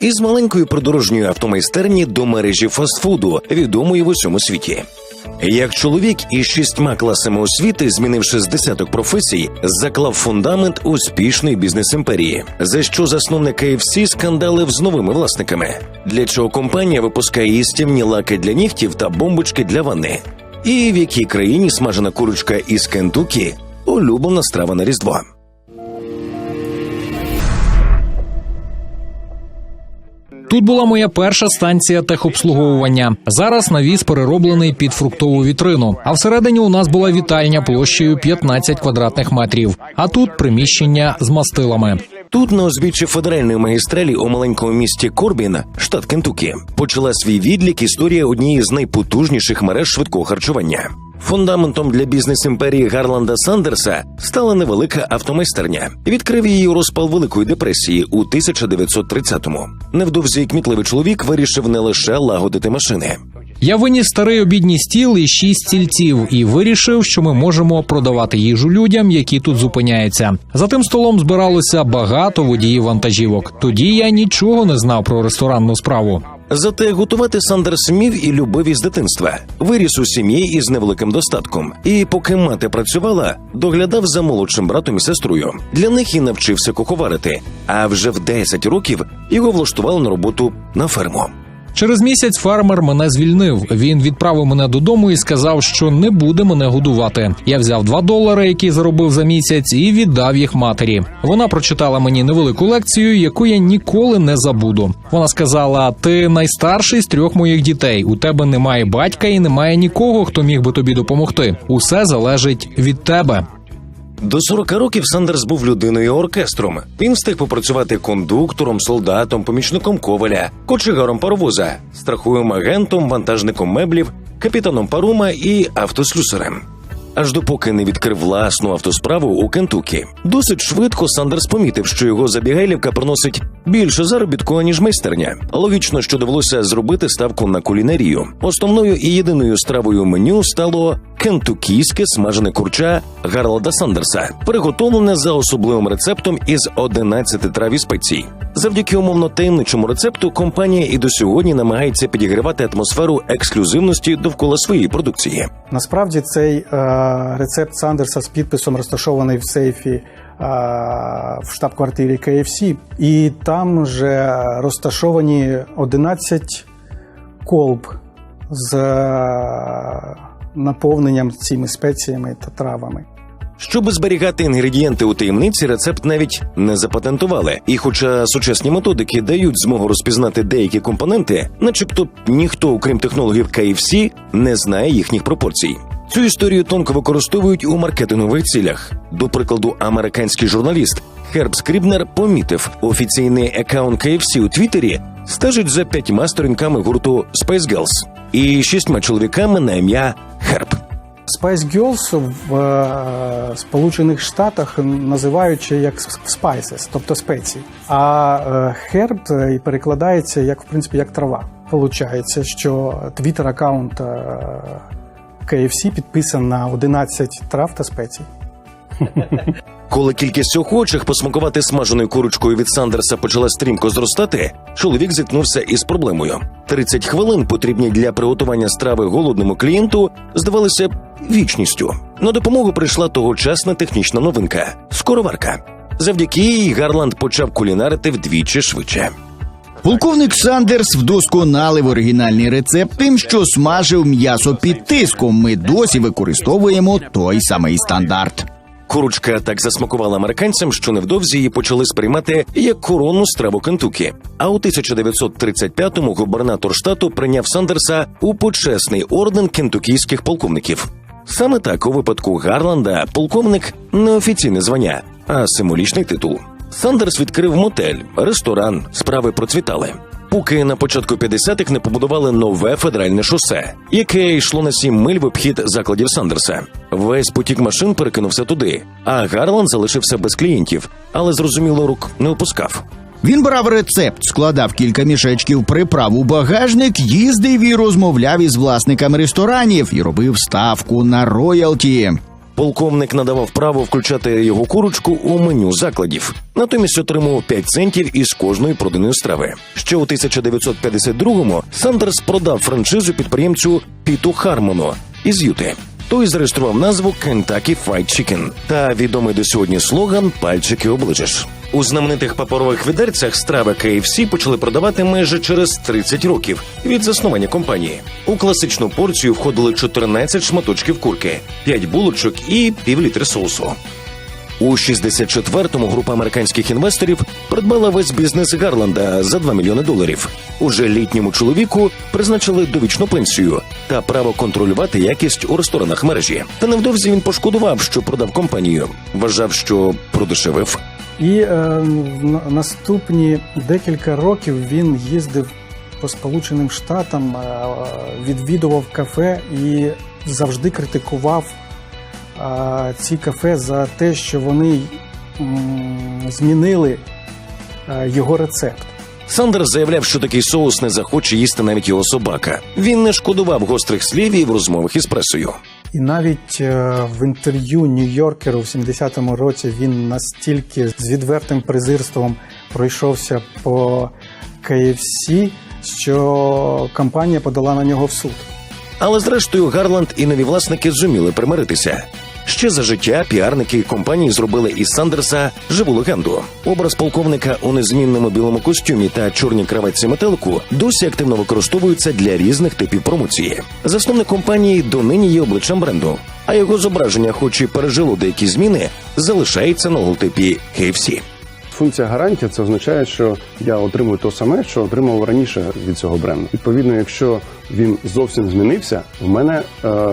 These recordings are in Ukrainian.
Із маленької придорожньої автомайстерні до мережі фастфуду, відомої в усьому світі. Як чоловік із шістьма класами освіти, змінивши з десяток професій, заклав фундамент успішної бізнес-імперії, за що засновник KFC скандалив з новими власниками, для чого компанія випускає їстівні лаки для нігтів та бомбочки для ванни. І в якій країні смажена курочка із Кентукі улюблена страва на різдво. Тут була моя перша станція техобслуговування. Зараз навіс перероблений під фруктову вітрину. А всередині у нас була вітальня площею 15 квадратних метрів. А тут приміщення з мастилами. Тут на узбіччі федеральної магістралі у маленькому місті Корбін, штат Кентукі, почала свій відлік історія однієї з найпотужніших мереж швидкого харчування. Фундаментом для бізнес-імперії Гарланда Сандерса стала невелика автомайстерня. Відкрив її розпал Великої депресії у 1930-му. Невдовзі кмітливий чоловік вирішив не лише лагодити машини. Я виніс старий обідній стіл і шість стільців і вирішив, що ми можемо продавати їжу людям, які тут зупиняються. За тим столом збиралося багато водіїв вантажівок. Тоді я нічого не знав про ресторанну справу. Зате готувати Сандерс вмів і любив із дитинства. Виріс у сім'ї із невеликим достатком. І поки мати працювала, доглядав за молодшим братом і сестрою. Для них і навчився куховарити. А вже в 10 років його влаштували на роботу на ферму. Через місяць фермер мене звільнив. Він відправив мене додому і сказав, що не буде мене годувати. Я взяв 2 долари, які заробив за місяць, і віддав їх матері. Вона прочитала мені невелику лекцію, яку я ніколи не забуду. Вона сказала: Ти найстарший з трьох моїх дітей. У тебе немає батька і немає нікого, хто міг би тобі допомогти. Усе залежить від тебе. До 40 років Сандерс був людиною оркестром. Він встиг попрацювати кондуктором, солдатом, помічником коваля, кочегаром паровоза, страховим агентом, вантажником меблів, капітаном парома і автослюсарем. Аж допоки не відкрив власну автосправу у Кентукі. Досить швидко Сандерс помітив, що його забігайлівка приносить більше заробітку, ніж майстерня. Логічно, що довелося зробити ставку на кулінарію. Основною і єдиною стравою меню стало кентукійське смажене курча Гарлада Сандерса, приготовлене за особливим рецептом із 11 трав і спецій. Завдяки умовно таємничому рецепту компанія і до сьогодні намагається підігрівати атмосферу ексклюзивності довкола своєї продукції. Насправді цей е, рецепт Сандерса з підписом розташований в сейфі е, в штаб-квартирі KFC, і там вже розташовані 11 колб з е, наповненням цими спеціями та травами. Щоб зберігати інгредієнти у таємниці, рецепт навіть не запатентували. І хоча сучасні методики дають змогу розпізнати деякі компоненти, начебто ніхто, окрім технологів KFC, не знає їхніх пропорцій. Цю історію тонко використовують у маркетингових цілях. До прикладу, американський журналіст Херб Скрібнер помітив офіційний аккаунт KFC у Твіттері стежить за п'ятьма сторінками гурту Spice Girls і шістьма чоловіками на ім'я Херб. Spice Girls в е, Сполучених Штатах називають як spices, тобто спеції. А е, herb е, перекладається як в принципі як трава. Получається, що твіттер аккаунт KFC підписан на 11 трав та спецій. Коли кількість охочих посмакувати смаженою курочкою від Сандерса почала стрімко зростати, чоловік зіткнувся із проблемою. 30 хвилин, потрібні для приготування страви голодному клієнту, здавалися вічністю. На допомогу прийшла тогочасна технічна новинка скороварка. Завдяки їй Гарланд почав кулінарити вдвічі швидше. Полковник Сандерс вдосконалив оригінальний рецепт тим, що смажив м'ясо під тиском. Ми досі використовуємо той самий стандарт. Курочка так засмакувала американцям, що невдовзі її почали сприймати як коронну страву Кентукі. А у 1935-му губернатор штату прийняв Сандерса у почесний орден кентукійських полковників. Саме так у випадку Гарланда полковник не офіційне звання, а символічний титул. Сандерс відкрив мотель, ресторан, справи процвітали. Поки на початку 50-х не побудували нове федеральне шосе, яке йшло на сім миль в обхід закладів Сандерса. Весь потік машин перекинувся туди, а Гарланд залишився без клієнтів, але зрозуміло рук не опускав. Він брав рецепт, складав кілька мішечків приправ у багажник, їздив і розмовляв із власниками ресторанів і робив ставку на роялті. Полковник надавав право включати його курочку у меню закладів. Натомість отримував 5 центів із кожної проданої страви. Ще у 1952-му Сандерс продав франшизу підприємцю Піту Хармону із Юти. Той зареєстрував назву Kentucky Fried Chicken та відомий до сьогодні слоган Пальчики оближеш. У знаменитих паперових відерцях страви KFC почали продавати майже через 30 років від заснування компанії. У класичну порцію входили 14 шматочків курки, 5 булочок і півлітри соусу. У 64-му група американських інвесторів придбала весь бізнес Гарланда за 2 мільйони доларів. Уже літньому чоловіку призначили довічну пенсію та право контролювати якість у ресторанах мережі. Та невдовзі він пошкодував, що продав компанію. Вважав, що продешевив. І е, наступні декілька років він їздив по Сполученим Штатам, е, відвідував кафе і завжди критикував е, ці кафе за те, що вони м, змінили е, його рецепт. Сандерс заявляв, що такий соус не захоче їсти навіть його собака. Він не шкодував гострих слів і в розмовах із пресою. І навіть е, в інтерв'ю Нью-Йоркеру в 70-му році він настільки з відвертим презирством пройшовся по KFC, що компанія подала на нього в суд. Але зрештою Гарланд і нові власники зуміли примиритися. Ще за життя піарники компанії зробили із Сандерса живу легенду. Образ полковника у незмінному білому костюмі та чорній краватці метелику досі активно використовується для різних типів промоції. Засновник компанії донині є обличчям бренду, а його зображення, хоч і пережило деякі зміни, залишається на логотипі KFC. Функція гарантія це означає, що я отримую те саме, що отримав раніше від цього бренду. Відповідно, якщо він зовсім змінився, в мене е,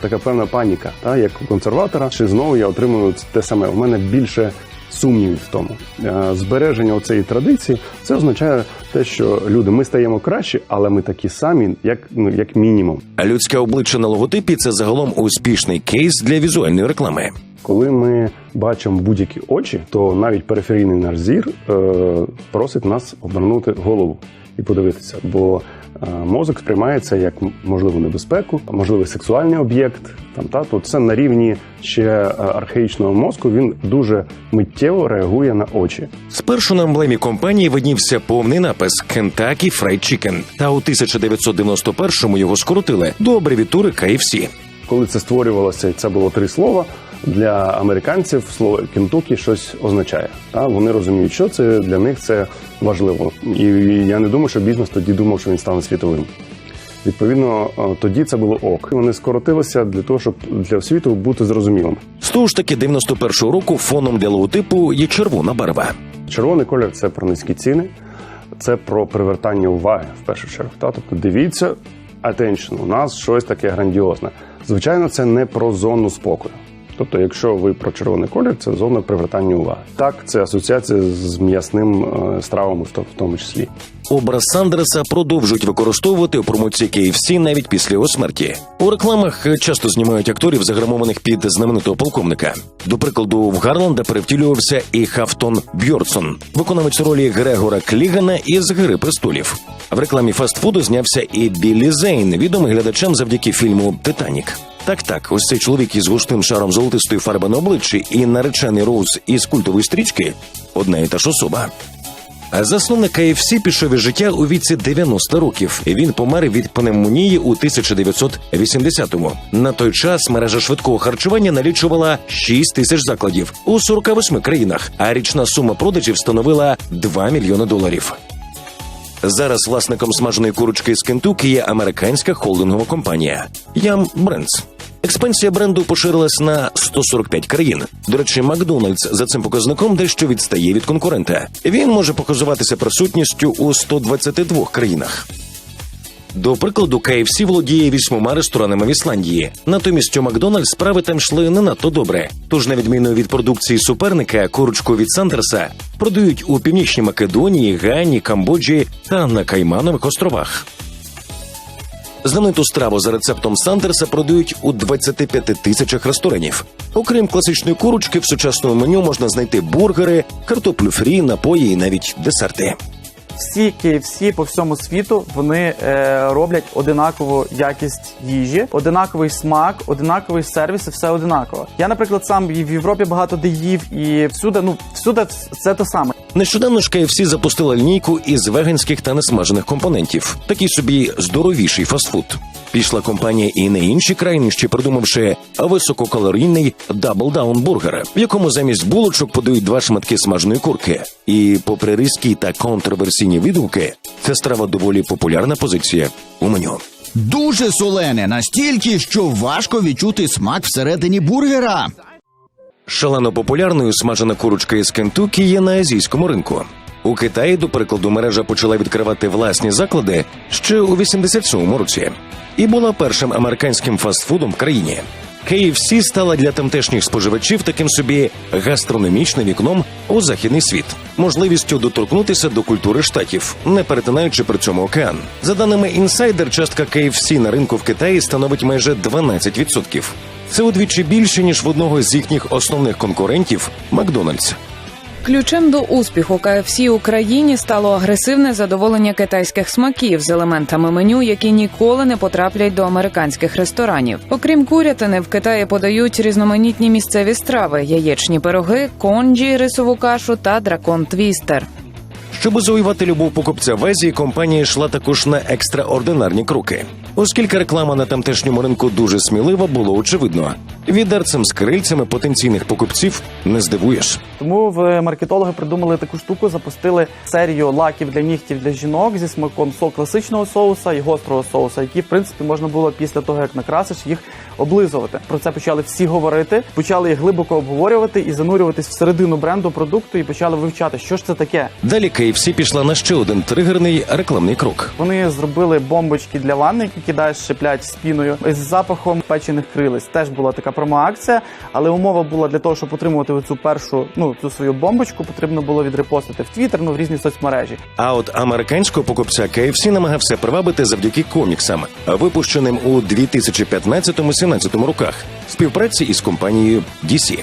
така певна паніка, та як у консерватора, чи знову я отримую те саме. У мене більше сумнівів в тому. Е, збереження цієї традиції це означає те, що люди ми стаємо краще, але ми такі самі, як ну як мінімум. Людське обличчя на логотипі це загалом успішний кейс для візуальної реклами. Коли ми бачимо будь-які очі, то навіть периферійний наш зір е, просить нас обернути голову і подивитися, бо е, мозок сприймається як можливу небезпеку, можливий сексуальний об'єкт. Там та то це на рівні ще е, архаїчного мозку. Він дуже миттєво реагує на очі. Спершу на емблемі компанії виднівся повний напис Kentucky Fried Chicken, та у 1991-му його скоротили до абревіатури KFC. Коли це створювалося, це було три слова. Для американців слово Кентукі щось означає. Та вони розуміють, що це для них це важливо. І я не думаю, що бізнес тоді думав, що він стане світовим. Відповідно, е, тоді це було ок. Вони скоротилися для того, щоб для світу бути зрозумілим. З того ж таки 91-го року фоном для логотипу є червона барва. Червоний колір це про низькі ціни, це про привертання уваги в першу чергу. Та? Тобто дивіться, attention, у нас щось таке грандіозне. Звичайно, це не про зону спокою. Тобто, якщо ви про червоний колір, це зона привертання уваги. Так, це асоціація з м'ясним е, стравами, в тому числі. Образ Сандерса продовжують використовувати у промоції KFC навіть після його смерті. У рекламах часто знімають акторів, заграмованих під знаменитого полковника. До прикладу, в Гарланда перевтілювався і Хафтон Бьордсон, виконавець ролі Грегора Клігана із Гри престолів. В рекламі фастфуду знявся і Біллі Зейн, відомий глядачам завдяки фільму Титанік. Так, так, ось цей чоловік із густим шаром золотистої фарби на обличчі і наречений Роуз із культової стрічки одна і та ж особа. Засновник KFC пішов із життя у віці 90 років. Він помер від пневмонії у 1980-му. На той час мережа швидкого харчування налічувала 6 тисяч закладів у 48 країнах, а річна сума продажів становила 2 мільйони доларів. Зараз власником смаженої курочки з Кентукі є американська холдингова компанія Ям Брендс. Експансія бренду поширилась на 145 країн. До речі, Макдональдс за цим показником дещо відстає від конкурента. Він може показуватися присутністю у 122 країнах. До прикладу, KFC володіє вісьмома ресторанами в Ісландії. Натомість у Макдональдс справи там йшли не надто добре. Тож, на відміну від продукції суперника, курочку від Сандерса продають у північній Македонії, Гані, Камбоджі та на Кайманових островах. Знамениту страву за рецептом Сандерса продають у 25 тисячах ресторанів. Окрім класичної курочки, в сучасному меню можна знайти бургери, картоплю фрі, напої і навіть десерти. Всі KFC по всьому світу вони е, роблять одинакову якість їжі, одинаковий смак, одинаковий сервіс, і все одинаково. Я, наприклад, сам і в Європі багато де їв, і всюди, ну всюди все те саме. Нещодавно ж KFC запустила лінійку із веганських та несмажених компонентів. Такий собі здоровіший фастфуд. Пішла компанія і на інші країни, ще придумавши висококалорійний дабл даун бургер, в якому замість булочок подають два шматки смаженої курки. І, попри різкі та контроверсійні відгуки, ця страва доволі популярна позиція у меню. Дуже солене, настільки, що важко відчути смак всередині бургера. Шалено популярною смажена курочка із Кентукі є на азійському ринку. У Китаї, до прикладу, мережа почала відкривати власні заклади ще у 87-му році і була першим американським фастфудом в країні. KFC стала для тамтешніх споживачів таким собі гастрономічним вікном у західний світ, можливістю доторкнутися до культури штатів, не перетинаючи при цьому океан. За даними інсайдер, частка KFC на ринку в Китаї становить майже 12%. Це удвічі більше ніж в одного з їхніх основних конкурентів Макдональдс. Ключем до успіху KFC Україні стало агресивне задоволення китайських смаків з елементами меню, які ніколи не потраплять до американських ресторанів. Окрім курятини, в Китаї подають різноманітні місцеві страви: яєчні пироги, конджі, рисову кашу та дракон твістер. Щоб завоювати любов покупця в Азії, компанія йшла також на екстраординарні кроки. Оскільки реклама на тамтешньому ринку дуже смілива, було очевидно. Відерцем з крильцями потенційних покупців не здивуєш. Тому в маркетологи придумали таку штуку, запустили серію лаків для нігтів для жінок зі смаком со класичного соуса і гострого соуса, які в принципі можна було після того, як накрасиш їх облизувати. Про це почали всі говорити, почали їх глибоко обговорювати і занурюватись всередину бренду продукту і почали вивчати, що ж це таке. Далі KFC пішла на ще один тригерний рекламний крок. Вони зробили бомбочки для ванни, які кидаєш шиплять спіною з запахом печених крилиць. Теж була така промо-акція, але умова була для того, щоб отримувати цю першу ну цю свою бомбочку, потрібно було відрепостити в Твіттер, ну в різні соцмережі. А от американського покупця KFC намагався привабити завдяки коміксам, випущеним у 2015-17 роках, співпраці із компанією DC.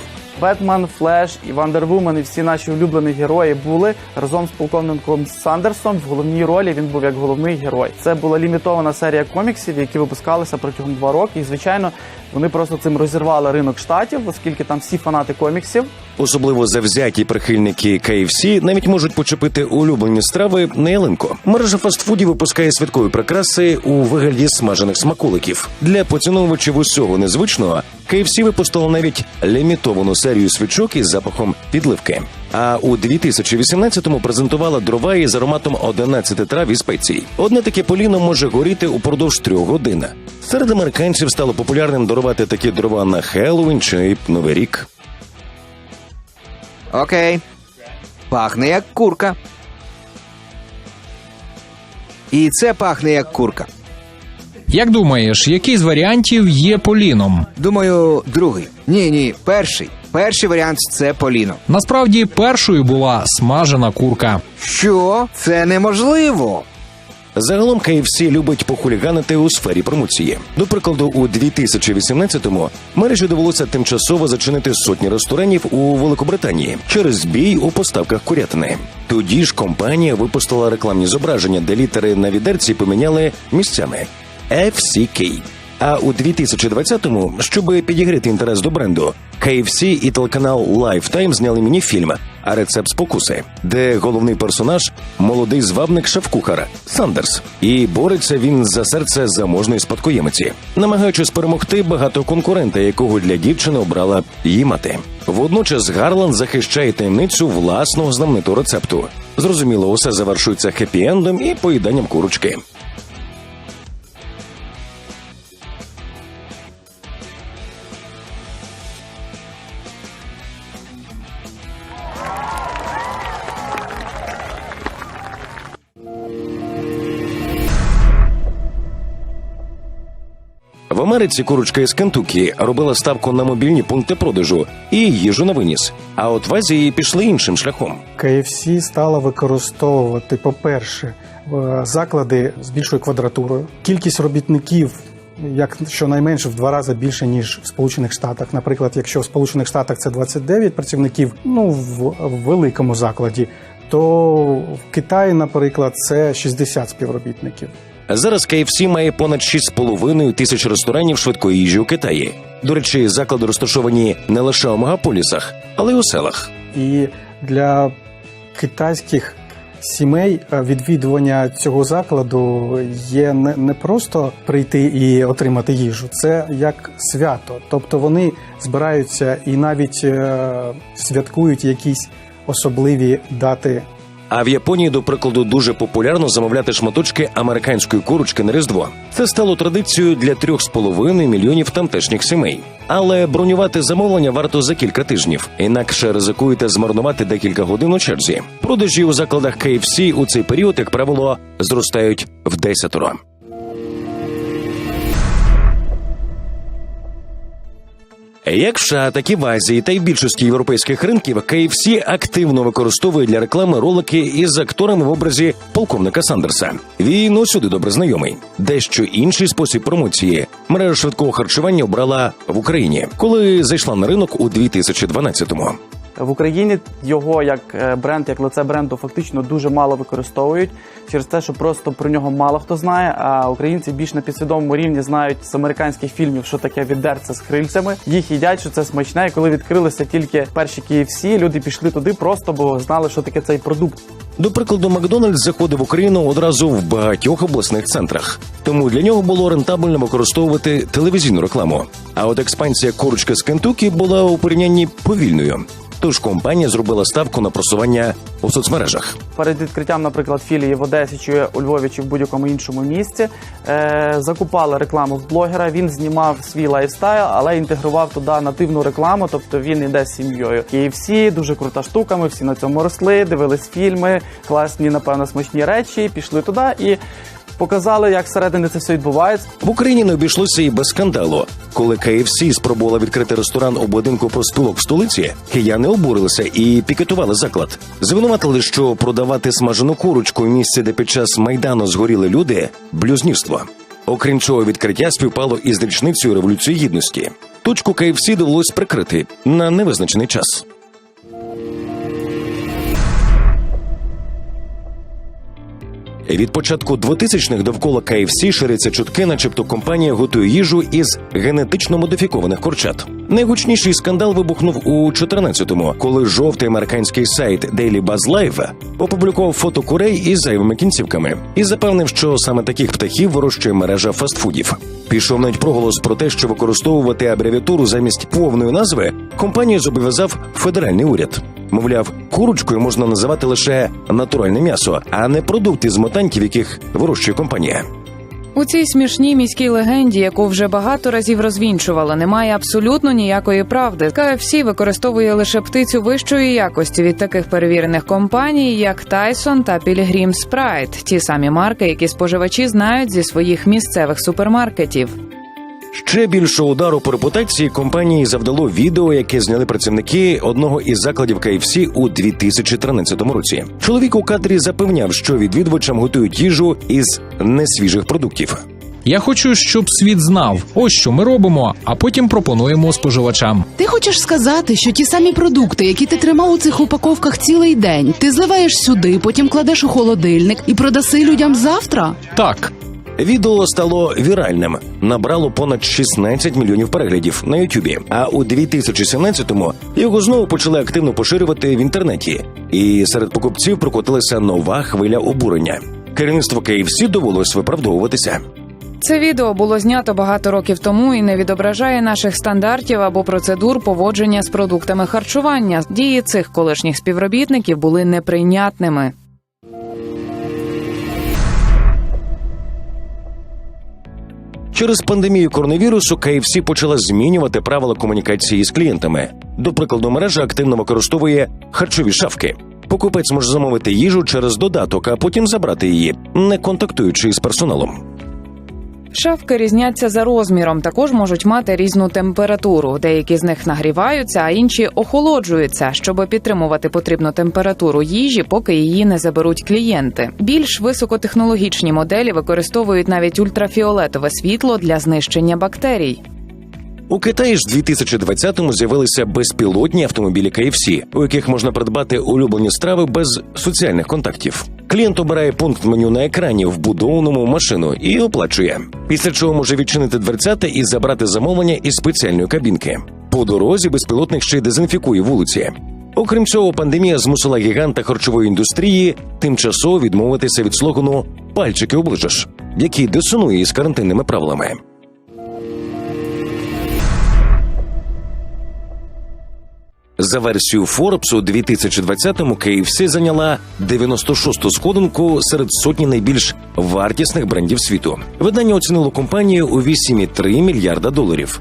Бетмен, Флеш і Вандервумен і всі наші улюблені герої були разом з полковником Сандерсом в головній ролі. Він був як головний герой. Це була лімітована серія коміксів, які випускалися протягом два роки. І звичайно, вони просто цим розірвали ринок штатів, оскільки там всі фанати коміксів. Особливо завзяті прихильники KFC навіть можуть почепити улюблені страви на ялинку. Мережа фастфудів випускає святкові прикраси у вигляді смажених смаколиків. Для поціновувачів усього незвичного KFC випустила навіть лімітовану серію свічок із запахом підливки. А у 2018-му презентувала дрова із ароматом 11 трав і спецій. Одне таке поліно може горіти упродовж трьох годин. Серед американців стало популярним дарувати такі дрова на Хеллоуін чи Новий рік. Окей. Пахне як курка. І це пахне як курка. Як думаєш, який з варіантів є поліном? Думаю, другий. Ні, ні, перший. Перший варіант це Поліно. Насправді першою була смажена курка. Що? Це неможливо. Загалом KFC любить похуліганити у сфері промоції. До прикладу, у 2018-му мережі довелося тимчасово зачинити сотні ресторанів у Великобританії через збій у поставках курятини. Тоді ж компанія випустила рекламні зображення, де літери на відерці поміняли місцями FCK. А у 2020-му, щоб підігріти інтерес до бренду, KFC і телеканал Lifetime зняли міні-фільм «А рецепт спокуси, де головний персонаж молодий звабник шеф-кухар Сандерс. І бореться він за серце заможної спадкоємиці, намагаючись перемогти багато конкурента, якого для дівчини обрала її мати. Водночас Гарланд захищає таємницю власного знаменитого рецепту. Зрозуміло, усе завершується хеппі-ендом і поїданням курочки. Америці курочка із Кентукі робила ставку на мобільні пункти продажу і їжу на виніс. А от в Азії пішли іншим шляхом. KFC стала використовувати, по-перше, заклади з більшою квадратурою. Кількість робітників, як щонайменше в два рази більше ніж в Сполучених Штатах. Наприклад, якщо в Сполучених Штатах це 29 працівників, ну в, великому закладі то в Китаї, наприклад, це 60 співробітників. Зараз KFC має понад 6,5 тисяч ресторанів швидкої їжі у Китаї. До речі, заклади розташовані не лише у мегаполісах, але й у селах. І для китайських сімей е, відвідування цього закладу є не, просто прийти і отримати їжу, це як свято. Тобто вони збираються і навіть е, святкують якісь особливі дати А в Японії, до прикладу, дуже популярно замовляти шматочки американської курочки на Різдво. Це стало традицією для 3,5 мільйонів тамтешніх сімей. Але бронювати замовлення варто за кілька тижнів, інакше ризикуєте змарнувати декілька годин у черзі. Продажі у закладах KFC у цей період, як правило, зростають в десятеро. Як в США, так і в Азії та й в більшості європейських ринків KFC активно використовує для реклами ролики із акторами в образі полковника Сандерса. Він усюди добре знайомий. Дещо інший спосіб промоції мережа швидкого харчування обрала в Україні, коли зайшла на ринок у 2012-му. В Україні його як е, бренд, як лице бренду, фактично дуже мало використовують через те, що просто про нього мало хто знає. А українці більш на підсвідомому рівні знають з американських фільмів, що таке відерце з крильцями. Їх їдять, що це смачне. І коли відкрилися тільки перші KFC, люди пішли туди просто, бо знали, що таке цей продукт. До прикладу, Макдональдс заходив в Україну одразу в багатьох обласних центрах, тому для нього було рентабельно використовувати телевізійну рекламу. А от експансія курочки з Кентукі була у порівнянні повільною. Тож компанія зробила ставку на просування у соцмережах. Перед відкриттям, наприклад, філії в Одесі чи у Львові чи в будь-якому іншому місці е, закупали рекламу в блогера. Він знімав свій лайфстайл, але інтегрував туди нативну рекламу. Тобто він іде з сім'єю. KFC, дуже крута штука. Ми всі на цьому росли, дивились фільми, класні, напевно, смачні речі. Пішли туди і показали, як всередині це все відбувається. В Україні не обійшлося і без скандалу. Коли KFC спробувала відкрити ресторан у будинку проспілок в столиці, кияни обурилися і пікетували заклад. Звинуватили, що продавати смажену курочку в місці, де під час майдану згоріли люди, блюзнірство. Окрім цього, відкриття співпало із річницею революції гідності. Точку KFC довелось прикрити на невизначений час. Від початку 2000-х довкола KFC шириться чутки, начебто компанія готує їжу із генетично модифікованих курчат. Найгучніший скандал вибухнув у 14-му, коли жовтий американський сайт Daily Buzz Live опублікував фото курей із зайвими кінцівками і запевнив, що саме таких птахів вирощує мережа фастфудів. Пішов навіть проголос про те, що використовувати абревіатуру замість повної назви компанію зобов'язав федеральний уряд. Мовляв, курочкою можна називати лише натуральне м'ясо, а не продукти з мотаньків, яких вирощує компанія. У цій смішній міській легенді, яку вже багато разів розвінчували, немає абсолютно ніякої правди. KFC використовує лише птицю вищої якості від таких перевірених компаній, як Tyson та Pilgrim Sprite, ті самі марки, які споживачі знають зі своїх місцевих супермаркетів. Ще більшого удару по репутації компанії завдало відео, яке зняли працівники одного із закладів KFC у 2013 році. Чоловік у кадрі запевняв, що відвідувачам готують їжу із несвіжих продуктів. Я хочу, щоб світ знав, ось що ми робимо, а потім пропонуємо споживачам. Ти хочеш сказати, що ті самі продукти, які ти тримав у цих упаковках цілий день, ти зливаєш сюди, потім кладеш у холодильник і продаси людям завтра? Так, Відео стало віральним, набрало понад 16 мільйонів переглядів на Ютубі. А у 2017-му його знову почали активно поширювати в інтернеті, і серед покупців прокотилася нова хвиля обурення. Керівництво KFC довелось виправдовуватися. Це відео було знято багато років тому і не відображає наших стандартів або процедур поводження з продуктами харчування. Дії цих колишніх співробітників були неприйнятними. Через пандемію коронавірусу KFC почала змінювати правила комунікації з клієнтами. До прикладу, мережа активно використовує харчові шафки. Покупець може замовити їжу через додаток, а потім забрати її, не контактуючи з персоналом. Шафки різняться за розміром, також можуть мати різну температуру. Деякі з них нагріваються, а інші охолоджуються, щоб підтримувати потрібну температуру їжі, поки її не заберуть клієнти. Більш високотехнологічні моделі використовують навіть ультрафіолетове світло для знищення бактерій. У Китаї ж в 2020-му з'явилися безпілотні автомобілі KFC, у яких можна придбати улюблені страви без соціальних контактів. Клієнт обирає пункт меню на екрані, вбудованому в машину, і оплачує. Після чого може відчинити дверцята і забрати замовлення із спеціальної кабінки. По дорозі безпілотник ще й дезінфікує вулиці. Окрім цього, пандемія змусила гіганта харчової індустрії тимчасово відмовитися від слогану Пальчики оближеш, який дисонує із карантинними правилами. За версією Forbes у 2020-му KFC зайняла 96-ту сходинку серед сотні найбільш вартісних брендів світу. Видання оцінило компанію у 8,3 мільярда доларів.